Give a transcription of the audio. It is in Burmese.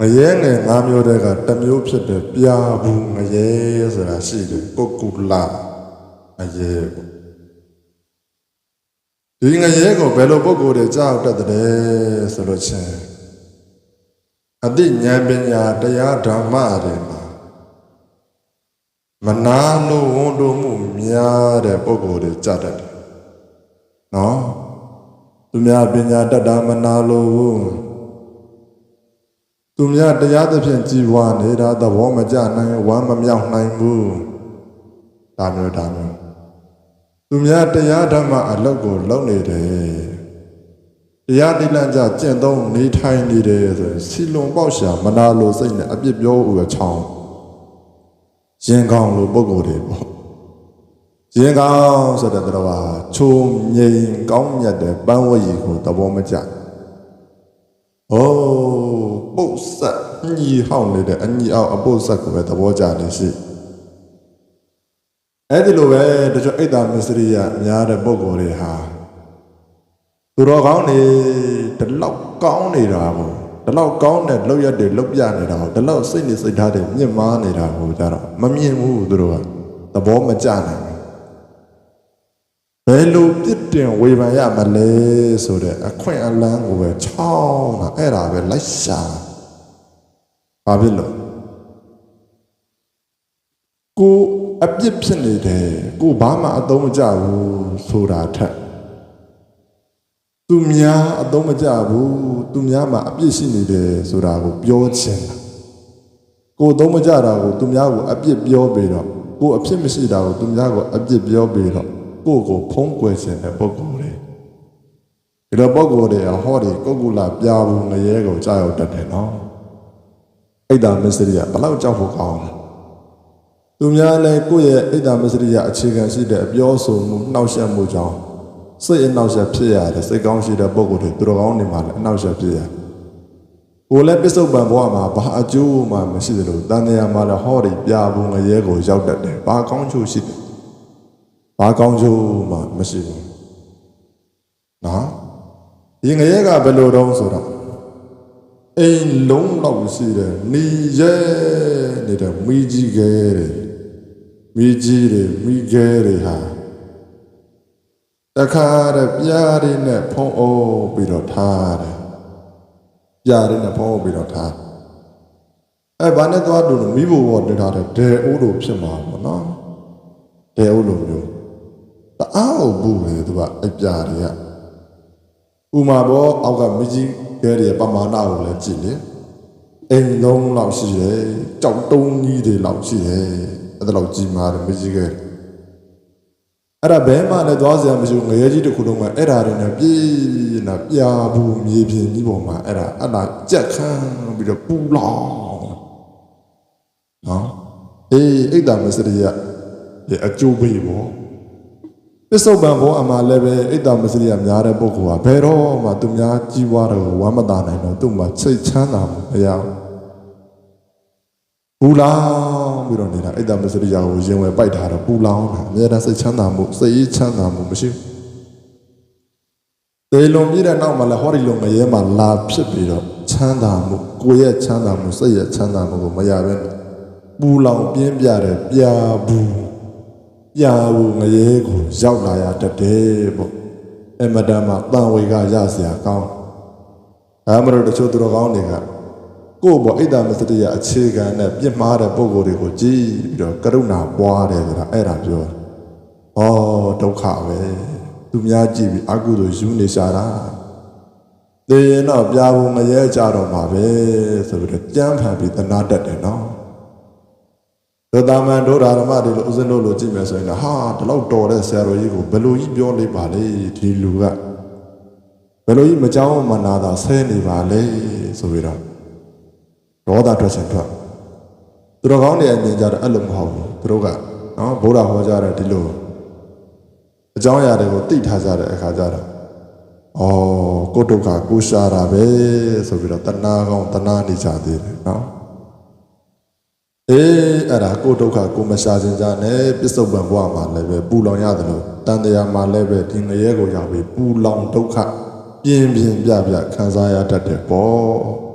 ငရဲငယ်၅မျိုးတည်းကတစ်မျိုးဖြစ်တဲ့ပြာဘူးငရဲဆိုတာရှိတယ်ကုတ်ကုလာငရဲပေါ့ဒီငရဲကိုဘယ်လိုပုဂ္ဂိုလ်တွေကြောက်တတ်တယ်ဆိုလို့ချင်းအတိဉာဏ်ပညာတရားဓမ္မတွေမှာမနာလို့ဝန်တို့မှုများတဲ့ပုဂ္ဂိုလ်တွေကြောက်တတ်တယ်နော်သူများပညာတတ်တာမနာလို့ဘူး သူများတရားသဖြင့်ကြည်ဝါနေတာသဘောမကျနိုင်ဝမ်းမမြောက်နိုင်ဘူးဒါမျိုးဒါမျိုးသူများတရားဓမ္မအလုပ်ကိုလုပ်နေတယ်တရားတိလန့်ကြကျင့်သုံးနေထိုင်နေတယ်ဆိုရင်စီလွန်ပေါက်ရှာမနာလိုစိတ်နဲ့အပြစ်ပြောဥပဲချောင်းရင်ကောင်းလိုပုံကိုယ်တွေပေါ့ရင်ကောင်းဆိုတဲ့တော့ဟာချုံငိမ်ကောင်းမြတ်တဲ့ပန်းဝတ်ရီကိုသဘောမကျ။အိုး ပုတ်ဆက်ညီဟောင်းနေတဲ့အညီအောင်အပုတ်ဆက်ကိုပဲသဘောကျနေရှိ။အဲ့ဒီလိုပဲတချို့အိတ်တာမစ္စရိယများတဲ့ပုံကိုယ်တွေဟာသူတော်ကောင်းနေဒီလောက်ကောင်းနေတာကိုဒီလောက်ကောင်းတဲ့လောက်ရက်တွေလောက်ပြနေတာကိုဒီလောက်စိတ်နေစိတ်ထားတွေမြင့်မားနေတာကိုကြတော့မမြင်ဘူးသူတို့ကသဘောမကျနိုင်ဘူးဘယ်လိုပြစ်တင်ဝေဖန်ရမလဲဆိုတဲ့အခွင့်အလမ်းကိုပဲချောင်းတာအဲ့ဒါပဲလိုက်ရှာ ဘာဖြစ်လို့ကိုအပြစ်ဖြစ်နေတယ်ကိုဘာမှအသုံးမကျဘူးဆိုတာထက်သူများအသုံးမကျဘူးသူများမှာအပြစ်ရှိနေတယ်ဆိုတာကိုပြောချင်တာကိုအသုံးမကျတာကိုသူများကိုအပြစ်ပြောပြီးတော့ကိုအဖြစ်မရှိတာကိုသူများကိုအပြစ်ပြောပြီးတော့ကိုကိုဖုံးကွယ်ခြင်းတဲ့ပုံကိုယ်တွေဒီလိုပုံကိုယ်တွေကဟောဒီကုတ်ကုလာပြဘူးငရဲကိုကြောက်ရောက်တတ်တယ်နော် အိတ်တာမစ္စရိယဘလောက်ကြောက်ဖို့ကောင်းလဲသူများလည်းကိုယ့်ရဲ့အိတ်တာမစ္စရိယအခြေခံရှိတဲ့အပြောဆိုမှုနှောက်ယှက်မှုကြောင့်စိတ်အနှောက်ယှက်ဖြစ်ရတယ်စိတ်ကောင်းရှိတဲ့ပုံကိုယ်တွေသူတော်ကောင်းနေမှာလည်းအနှောက်ယှက်ဖြစ်ရတယ်ကိုယ်လည်းပစ္စုပန်ဘဝမှာဘာအကျိုးမှမရှိသလိုတန်တရားမှာလည်းဟောဒီပြဘူးငရဲကိုရောက်တတ်တယ်ဘာကောင်းချိုးရှိတယ်ဘာကောင်းချိုးမှမရှိဘူးနော်ဒီငရဲကဘယ်လိုတုံးဆိုတော့ အိမ်လုံးလောက်ရှိတယ်နေရဲနေတဲ့မိကြီးကဲတဲ့မိကြီးတွေမိကဲတွေဟာတခါတဲ့ပြားတွေနဲ့ဖုံးအိုးပြီးတော့ထားတယ်ပြားတွေနဲ့ဖုံးအိုးပြီးတော့ထားအဲဘာနဲ့သွားတူလို့မိဘဘောတင်ထားတဲ့ဒဲအိုးလိုဖြစ်မှာပေါ့နော်ဒဲအိုးလိုမျိုးတအားဟုတ်ဘူးလေသူကအဲ့ပြားတွေက ဥမာဘောအောက်ကမကြီးကဲတွေပမာဏကိုလည်းကြည့်လေအိမ်လုံးလောက်ရှိတယ်ကြောက်တုံးကြီးတွေလောက်ရှိတယ်အဲ့ဒါလောက်ကြီးမာတယ်မကြီးကဲအဲ့ဒါဘဲမှလည်းသွားစရာမရှိဘူးငရဲကြီးတစ်ခုလုံးကအဲ့ဒါတွေနဲ့ပြေးနေပြာဘူးမြေပြင်ကြီးပေါ်မှာအဲ့ဒါအဲ့ဒါကြက်ခန်းပြီးတော့ပူလောင်နော်အေးအိတ်တာမစရိယဒီအကျိုးပေးပေါ့ ပစ္စုပန်ဘောအမှာလည်းပဲအိတ်တာမစရိယများတဲ့ပုဂ္ဂိုလ်ဟာဘယ်တော့မှသူများကြီးွားတော့ဝမ်းမသာနိုင်တော့သူ့မှာစိတ်ချမ်းသာမှုမရဘူးပူလောင်ပြီးတော့နေတာအိတ်တာမစရိယကိုရင်ဝယ်ပိုက်ထားတော့ပူလောင်တာအများအားစိတ်ချမ်းသာမှုစိတ်အေးချမ်းသာမှုမရှိဘူးတေလွန်ပြည့်တဲ့နောက်မှာလည်းဟောဒီလုံငရဲမှာလာဖြစ်ပြီးတော့ချမ်းသာမှုကိုယ်ရဲ့ချမ်းသာမှုစိတ်ရဲ့ချမ်းသာမှုကိုမရဘဲနဲ့ပူလောင်ပြင်းပြတဲ့ပြာဘူး ပြာဝငရဲကိုရောက်လာရတတ်တယ်ပေါ့အမတန်မှတန်ဝေကရစရာကောင်းအမရတို့တချို့သူတော်ကောင်းတွေကကိုယ့်ဘောအိတ်တာမစတရအခြေခံနဲ့ပြစ်မှားတဲ့ပုံကိုယ်တွေကိုကြည်ပြီးတော့ကရုဏာပွားတယ်ဆိုတာအဲ့ဒါပြောဩဒုက္ခပဲသူများကြည့်ပြီးအကုသို့ယူနေကြတာသေရင်တော့ပြာဘုံမရဲကြတော့မှာပဲဆိုပြီးတော့ကြမ်းဖန်ပြီးတနာတတ်တယ်နော် ဒုတာမန်ဒုရာဓမ္မတွေလို့ဥစဉ်တို့လို့ကြည့်မယ်ဆိုရင်တော့ဟာဒီလောက်တော်တဲ့ဆရာတော်ကြီးကိုဘယ်လိုကြီးပြောလိုက်ပါလဲဒီလူကဘယ်လိုကြီးမကြောင်းမနာတာဆဲနေပါလဲဆိုပြီးတော့ဒေါသထွက်ချင်ထွက်သူတော်ကောင်းတွေအမြင်ကြတော့အဲ့လိုမဟုတ်ဘူးသူတို့ကနော်ဘုရားဟောကြားတဲ့ဒီလိုအကြောင်းအရာတွေကိုသိထားကြတဲ့အခါကျတော့ဩကိုဒုက္ခကိုရှာတာပဲဆိုပြီးတော့တဏှာကောင်းတဏှာနေကြသေးတယ်နော် အေးအဲ့ဒါကိုဒုက္ခကိုမရှာခြင်းကြနဲ့ပစ္စုပန်ဘဝမှာလည်းပဲပူလောင်ရတယ်လို့တန်တရားမှာလည်းပဲဒီငရဲကိုရောက်ပြီးပူလောင်ဒုက္ခပြင်းပြင်းပြပြခံစားရတတ်တယ်ပေါ့